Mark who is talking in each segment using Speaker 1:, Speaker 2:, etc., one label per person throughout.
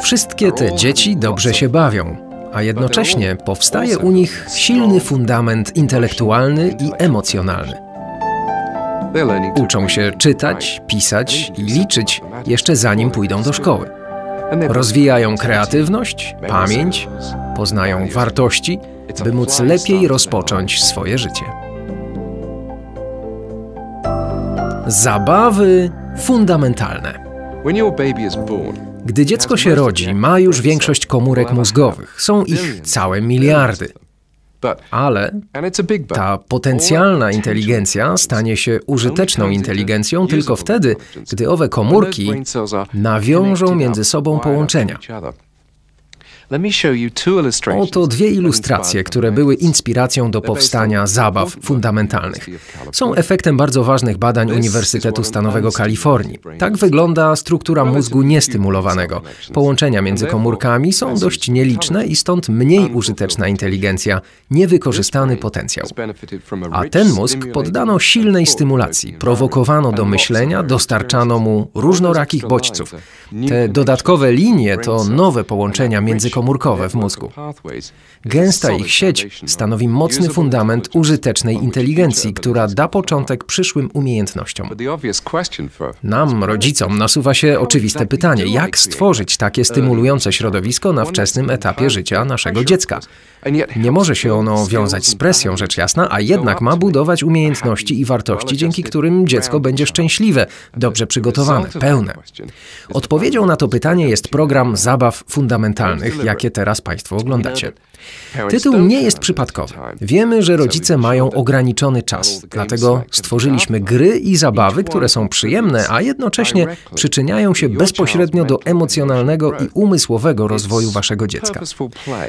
Speaker 1: Wszystkie te dzieci dobrze się bawią, a jednocześnie powstaje u nich silny fundament intelektualny i emocjonalny. Uczą się czytać, pisać i liczyć jeszcze zanim pójdą do szkoły. Rozwijają kreatywność, pamięć, poznają wartości, by móc lepiej rozpocząć swoje życie. Zabawy fundamentalne. Gdy dziecko się rodzi, ma już większość komórek mózgowych. Są ich całe miliardy. Ale ta potencjalna inteligencja stanie się użyteczną inteligencją tylko wtedy, gdy owe komórki nawiążą między sobą połączenia. Oto dwie ilustracje, które były inspiracją do powstania zabaw fundamentalnych. Są efektem bardzo ważnych badań Uniwersytetu Stanowego Kalifornii. Tak wygląda struktura mózgu niestymulowanego. Połączenia między komórkami są dość nieliczne i stąd mniej użyteczna inteligencja, niewykorzystany potencjał. A ten mózg poddano silnej stymulacji, prowokowano do myślenia, dostarczano mu różnorakich bodźców. Te dodatkowe linie to nowe połączenia międzykomórkowe komórkowe w mózgu. Gęsta ich sieć stanowi mocny fundament użytecznej inteligencji, która da początek przyszłym umiejętnościom. Nam, rodzicom, nasuwa się oczywiste pytanie, jak stworzyć takie stymulujące środowisko na wczesnym etapie życia naszego dziecka. Nie może się ono wiązać z presją, rzecz jasna, a jednak ma budować umiejętności i wartości, dzięki którym dziecko będzie szczęśliwe, dobrze przygotowane, pełne. Odpowiedzią na to pytanie jest program zabaw fundamentalnych, jakie teraz Państwo oglądacie. Tytuł nie jest przypadkowy. Wiemy, że rodzice mają ograniczony czas, dlatego stworzyliśmy gry i zabawy, które są przyjemne, a jednocześnie przyczyniają się bezpośrednio do emocjonalnego i umysłowego rozwoju waszego dziecka.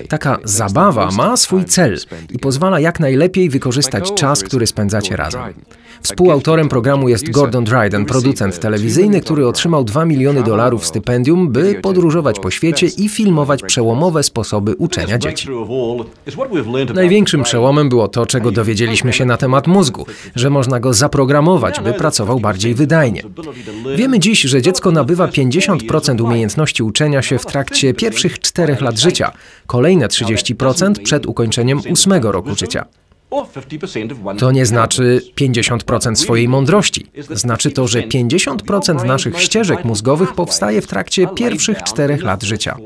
Speaker 1: Taka zabawa ma swój cel i pozwala jak najlepiej wykorzystać czas, który spędzacie razem. Współautorem programu jest Gordon Dryden, producent telewizyjny, który otrzymał 2 miliony dolarów stypendium, by podróżować po świecie i filmować przełomowe sposoby uczenia dzieci. Największym przełomem było to, czego dowiedzieliśmy się na temat mózgu, że można go zaprogramować, by pracował bardziej wydajnie. Wiemy dziś, że dziecko nabywa 50% umiejętności uczenia się w trakcie pierwszych czterech lat życia, kolejne 30% przed ukończeniem ósmego roku życia. To nie znaczy 50% swojej mądrości. Znaczy to, że 50% naszych ścieżek mózgowych powstaje w trakcie pierwszych czterech lat życia.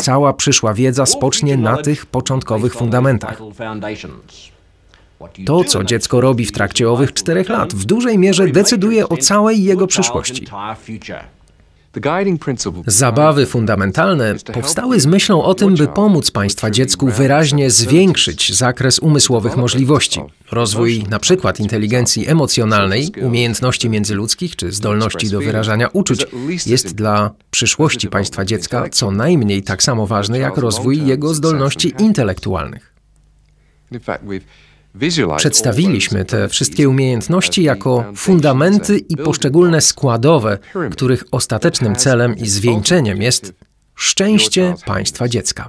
Speaker 1: Cała przyszła wiedza spocznie na tych początkowych fundamentach. To, co dziecko robi w trakcie owych czterech lat, w dużej mierze decyduje o całej jego przyszłości. Zabawy fundamentalne powstały z myślą o tym, by pomóc Państwa dziecku wyraźnie zwiększyć zakres umysłowych możliwości. Rozwój na przykład inteligencji emocjonalnej, umiejętności międzyludzkich czy zdolności do wyrażania uczuć jest dla przyszłości Państwa dziecka co najmniej tak samo ważny jak rozwój jego zdolności intelektualnych. Przedstawiliśmy te wszystkie umiejętności jako fundamenty i poszczególne składowe, których ostatecznym celem i zwieńczeniem jest szczęście państwa dziecka.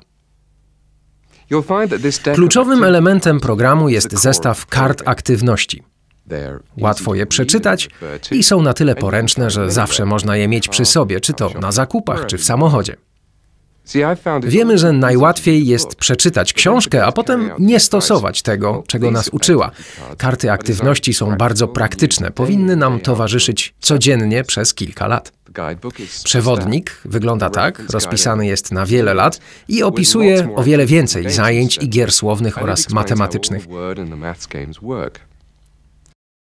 Speaker 1: Kluczowym elementem programu jest zestaw kart aktywności. Łatwo je przeczytać i są na tyle poręczne, że zawsze można je mieć przy sobie, czy to na zakupach, czy w samochodzie. Wiemy, że najłatwiej jest przeczytać książkę, a potem nie stosować tego, czego nas uczyła. Karty aktywności są bardzo praktyczne, powinny nam towarzyszyć codziennie przez kilka lat. Przewodnik wygląda tak, rozpisany jest na wiele lat i opisuje o wiele więcej zajęć i gier słownych oraz matematycznych.